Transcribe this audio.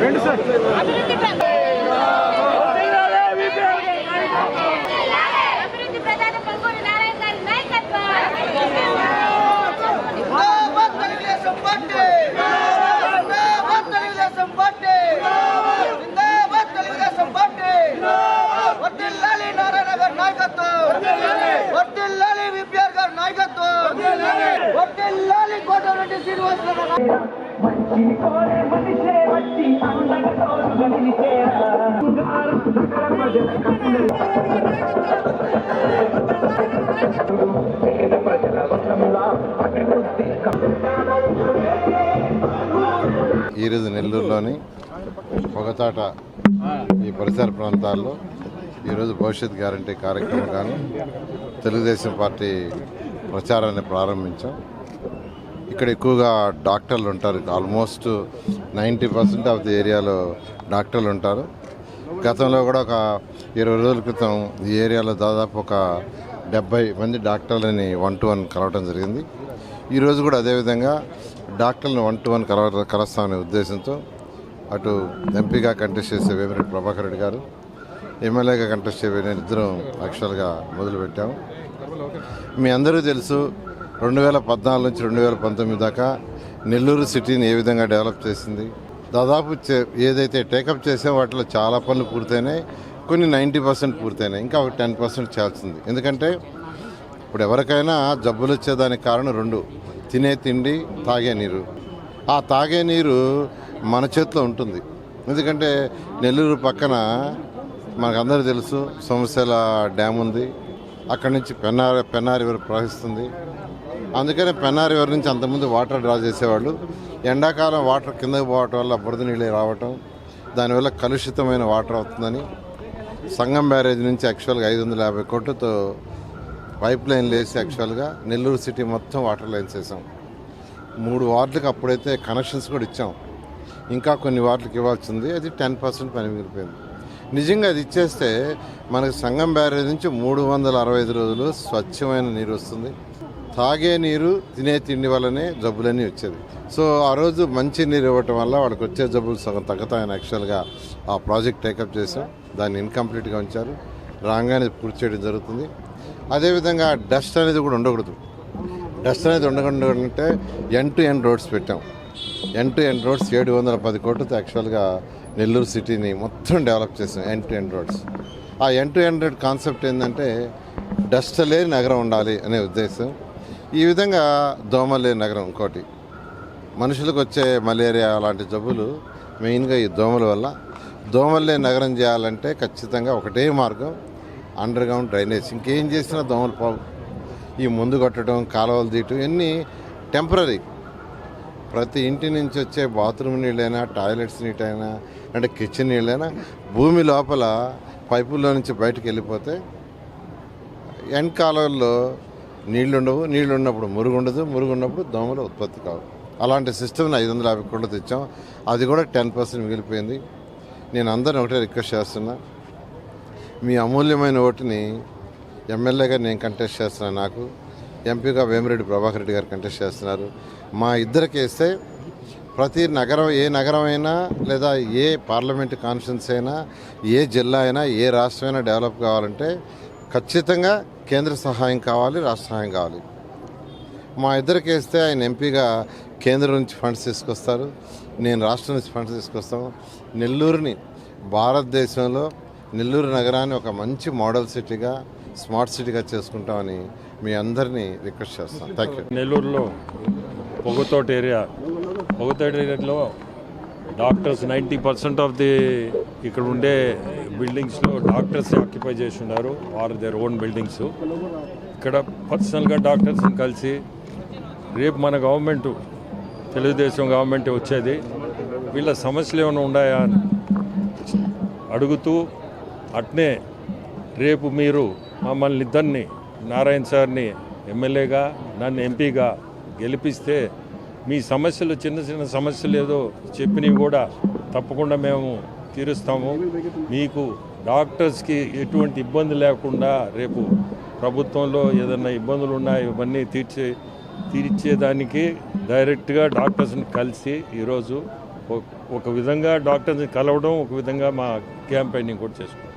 రండి సార్. నాయకత్వం. జిందాబాద్. తెలుగుదేశం పార్టీ ఈరోజు నెల్లూరులోని పొగతాట ఈ పరిసర ప్రాంతాల్లో ఈరోజు భవిష్యత్ గ్యారంటీ కార్యక్రమం కానీ తెలుగుదేశం పార్టీ ప్రచారాన్ని ప్రారంభించాం. ఇక్కడ ఎక్కువగా డాక్టర్లు ఉంటారు. Almost ninety percent of the ఏరియాలో డాక్టర్లు ఉంటారు. గతంలో కూడా ఒక ఇరవై రోజుల క్రితం ఈ ఏరియాలో దాదాపు ఒక డెబ్బై మంది డాక్టర్లని వన్ టు వన్ కలవటం జరిగింది. ఈరోజు కూడా అదేవిధంగా డాక్టర్లను వన్ టు వన్ కలవ కలుస్తామనే ఉద్దేశంతో అటు ఎంపీగా కంటెస్ట్ చేసే వేమిరెడ్డి ప్రభాకర్ రెడ్డి గారు ఎమ్మెల్యేగా కంటెస్ట్ చేయబోయే ఇద్దరం యాక్చువల్గా మొదలుపెట్టాము మీ అందరూ తెలుసు రెండు వేల పద్నాలుగు నుంచి రెండు వేల పంతొమ్మిది దాకా నెల్లూరు సిటీని ఏ విధంగా డెవలప్ చేసింది. దాదాపు చే- ఏదైతే టేకప్ చేసే వాటిలో చాలా పనులు పూర్తయినాయి. కొన్ని నైంటీ పర్సెంట్ పూర్తయినాయి. ఇంకా ఒక టెన్ పర్సెంట్ చేయాల్సింది. ఎందుకంటే ఇప్పుడు ఎవరికైనా జబ్బులు వచ్చేదానికి కారణం రెండు తినే తిండి తాగే నీరు. ఆ తాగే నీరు మన చేతిలో ఉంటుంది. ఎందుకంటే నెల్లూరు పక్కన మనకందరూ తెలుసు సోమశిల డ్యామ్ ఉంది. అక్కడి నుంచి పెన్నార్ పెన్నారి వరకు ప్రవహిస్తుంది. అందుకనే పెన్నా రివర్ నుంచి అంతకుముందు వాటర్ డ్రా చేసేవాళ్ళు. ఎండాకాలం వాటర్ కిందకి పోవటం వల్ల బురద నీళ్ళు రావటం దానివల్ల కలుషితమైన వాటర్ అవుతుందని సంగం బ్యారేజ్ నుంచి యాక్చువల్గా ఐదు వందల యాభై కోట్లతో పైప్ లైన్లు వేసి యాక్చువల్గా నెల్లూరు సిటీ మొత్తం వాటర్ లైన్స్ వేసాం. మూడు వార్డులకు అప్పుడైతే కనెక్షన్స్ కూడా ఇచ్చాం. ఇంకా కొన్ని వార్డులకు ఇవ్వాల్సింది అది టెన్ పర్సెంట్ పని మిగిలిపోయింది. నిజంగా అది ఇచ్చేస్తే మనకి సంగం బ్యారేజ్ నుంచి మూడు వందల అరవై ఐదు రోజులు స్వచ్ఛమైన నీరు వస్తుంది. తాగే నీరు తినే తిండి వల్లనే జబ్బులన్నీ వచ్చేది. సో ఆ రోజు మంచి నీరు ఇవ్వటం వల్ల వాళ్ళకి వచ్చే జబ్బులు సగం తగ్గుతాయని యాక్చువల్గా ఆ ప్రాజెక్ట్ టేకప్ చేసాం దాన్ని ఇన్కంప్లీట్గా ఉంచారు. రాగానే పూర్తి చేయడం జరుగుతుంది. అదేవిధంగా డస్ట్ అనేది కూడా ఉండకూడదు. డస్ట్ అనేది ఉండకుండా అంటే ఎన్ టు ఎన్ రోడ్స్ పెట్టాం. ఎన్ టు ఎన్ రోడ్స్ ఏడు వందల పది కోట్లతో యాక్చువల్గా నెల్లూరు సిటీని మొత్తం డెవలప్ చేసాం ఎన్ టు ఎన్ రోడ్స్ ఆ end to end road concept ఏంటంటే డస్ట్ లేని నగరం ఉండాలి అనే ఉద్దేశం. ఈ విధంగా దోమలే నగరం ఇంకోటి. మనుషులకు వచ్చే మలేరియా లాంటి జబ్బులు మెయిన్గా ఈ దోమల వల్ల. దోమలే నగరం చేయాలంటే ఖచ్చితంగా ఒకటే మార్గం అండర్ గ్రౌండ్ డ్రైనేజ్. ఇంకేం చేసినా దోమలు పోవు ఈ ముందు కొట్టడం కాలువలు తీయటం ఇవన్నీ టెంపరీ ప్రతి ఇంటి నుంచి వచ్చే బాత్రూమ్ నీళ్ళైనా టాయిలెట్స్ నీటైనా అంటే కిచెన్ నీళ్ళైనా భూమి లోపల పైపుల్లో నుంచి బయటకు వెళ్ళిపోతే ఎండ్ కాలువల్లో నీళ్ళు ఉండవు నీళ్ళు ఉన్నప్పుడు మురుగు ఉండదు మురుగు ఉన్నప్పుడు దోమలు ఉత్పత్తి కావు. అలాంటి సిస్టమ్ని ఐదు వందల యాభై కోట్లు తెచ్చాం. అది కూడా టెన్ పర్సెంట్ మిగిలిపోయింది. నేను అందరిని ఒకటే రిక్వెస్ట్ చేస్తున్నా. మీ అమూల్యమైన ఓటుని ఎమ్మెల్యేగా నేను కంటెస్ట్ చేస్తున్నాను నాకు. ఎంపీగా వేమిరెడ్డి ప్రభాకర్ రెడ్డి గారు కంటెస్ట్ చేస్తున్నారు. మా ఇద్దరికి వేస్తే ప్రతి నగరం ఏ నగరం అయినా లేదా ఏ పార్లమెంట్ కాన్ఫరెన్స్ అయినా ఏ జిల్లా అయినా ఏ రాష్ట్రం అయినా డెవలప్ కావాలంటే ఖచ్చితంగా కేంద్ర సహాయం కావాలి రాష్ట్ర సహాయం కావాలి. మా ఇద్దరికి వేస్తే ఆయన ఎంపీగా కేంద్రం నుంచి ఫండ్స్ తీసుకొస్తారు నేను రాష్ట్రం నుంచి ఫండ్స్ తీసుకొస్తాము. నెల్లూరుని భారతదేశంలో నెల్లూరు నగరాన్ని ఒక మంచి మోడల్ సిటీగా స్మార్ట్ సిటీగా చేసుకుంటామని మీ అందరినీ రిక్వెస్ట్ చేస్తాను థ్యాంక్ యూ నెల్లూరులో పొగతోట ఏరియా పొగతోట ఏరియాలో doctors ninety percent of the ఇక్కడ ఉండే బిల్డింగ్స్లో డాక్టర్స్ ఆక్యుపై చేసి ఉన్నారు ఆర్ దేర్ ఓన్ బిల్డింగ్స్. ఇక్కడ పర్సనల్గా డాక్టర్స్ని కలిసి రేపు మన గవర్నమెంట్ తెలుగుదేశం గవర్నమెంట్ వచ్చేది. వీళ్ళ సమస్యలు ఏమైనా ఉన్నాయా అని అడుగుతూ అట్నే రేపు మీరు మమ్మల్ని ఇద్దరిని నారాయణ సార్ని ఎమ్మెల్యేగా నన్ను ఎంపీగా గెలిపిస్తే మీ సమస్యలు చిన్న చిన్న సమస్యలు ఏదో చెప్పినవి కూడా తప్పకుండా మేము తీరుస్తాము. మీకు డాక్టర్స్కి ఎటువంటి ఇబ్బంది లేకుండా రేపు ప్రభుత్వంలో ఏదైనా ఇబ్బందులు ఉన్నాయో ఇవన్నీ తీర్చే తీర్చేదానికి డైరెక్ట్గా డాక్టర్స్ని కలిసి ఈరోజు ఒక- ఒక విధంగా డాక్టర్స్ని కలవడం ఒక విధంగా మా క్యాంపెయినింగ్ కూడా చేసుకుంటాం.